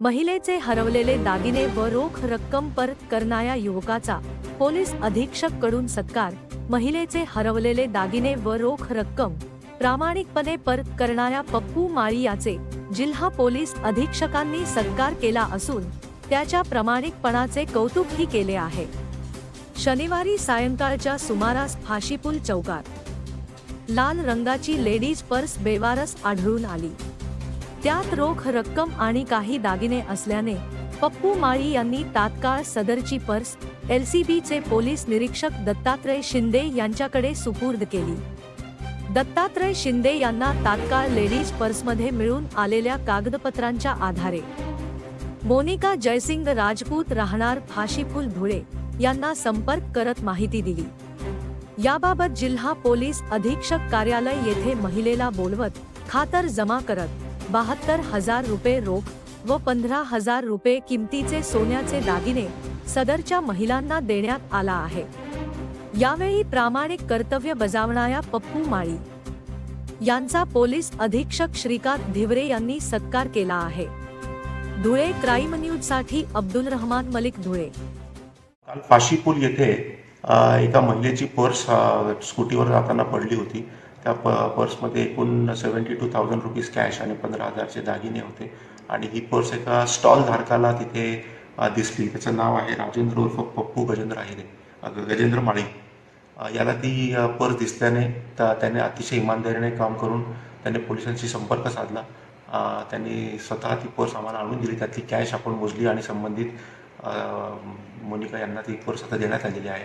महिलेचे हरवलेले दागिने व रोख रक्कम परत करणाऱ्या युवकाचा पोलीस अधीक्षककडून सत्कार महिलेचे हरवलेले दागिने व रोख रक्कम प्रामाणिकपणे परत करणाऱ्या पप्पू माळी याचे जिल्हा पोलीस अधीक्षकांनी सत्कार केला असून त्याच्या प्रामाणिकपणाचे कौतुकही केले आहे. शनिवारी सायंकाळच्या सुमारास फाशीपूल चौकात. लाल रंगाची लेडीज पर्स बेवारस आढळून आली. त्यात रोख रक्कम आणि काही दागिने असल्याने पप्पू माळी यांनी तात्काळ सदरची पर्स एलसीबीचे पोलीस निरीक्षक दत्तात्रय शिंदे यांच्याकडे सुपूर्द केली. दत्तात्रय शिंदे यांना तात्काळ लेडीज पर्समध्ये मिळून आलेल्या कागदपत्रांच्या आधारे. मोनिका जयसिंग राजपूत राहणार फाशीफुल धुळे यांना संपर्क करत माहिती दिली. याबाबत जिल्हा पोलीस अधीक्षक कार्यालय येथे महिलेला बोलवत खातर जमा करत बहात्तर हजार रुपये रोख व पंधरा हजार रुपये किमतीचे सोन्याचे दागिने सदरच्या महिलांना देण्यात आला आहे. यावेळी प्रामाणिक कर्तव्य बजावणाऱ्या पप्पू माळी यांचा पोलीस अधीक्षक श्रीकांत धिवरे यांनी सत्कार केला आहे. धुळे क्राईम न्यूजसाठी अब्दुल रहमान मलिक धुळे. काल फाशीपूल येथे एका महिलेची पर्स स्कूटीवर जाताना पडली होती. त्या प पर्समध्ये एकूण seventy two thousand rupees cash आणि पंधरा हजारचे दागिने होते. आणि ही पर्स एका स्टॉल धारकाला तिथे दिसली. त्याचं नाव आहे राजेंद्र उर्फ पप्पू गजेंद्र आहे गजेंद्र माळी. याला ती पर्स दिसल्याने त- त्याने अतिशय इमानदारीने काम करून त्याने पोलिसांशी संपर्क साधला. त्यांनी स्वतः ती पर्स आम्हाला आणून दिली. त्यातली कॅश आपण मोजली आणि संबंधित मोनिका यांना ती पर्स आता देण्यात आलेली आहे.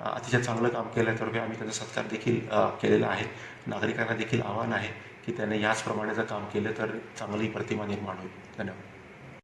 अतिशय चांगलं काम केलं तर आम्ही त्याचा सत्कार देखील केलेला आहे. नागरिकांना देखील आव्हान आहे की त्याने याचप्रमाणे जर काम केलं तर चांगली प्रतिमा निर्माण होईल. धन्यवाद.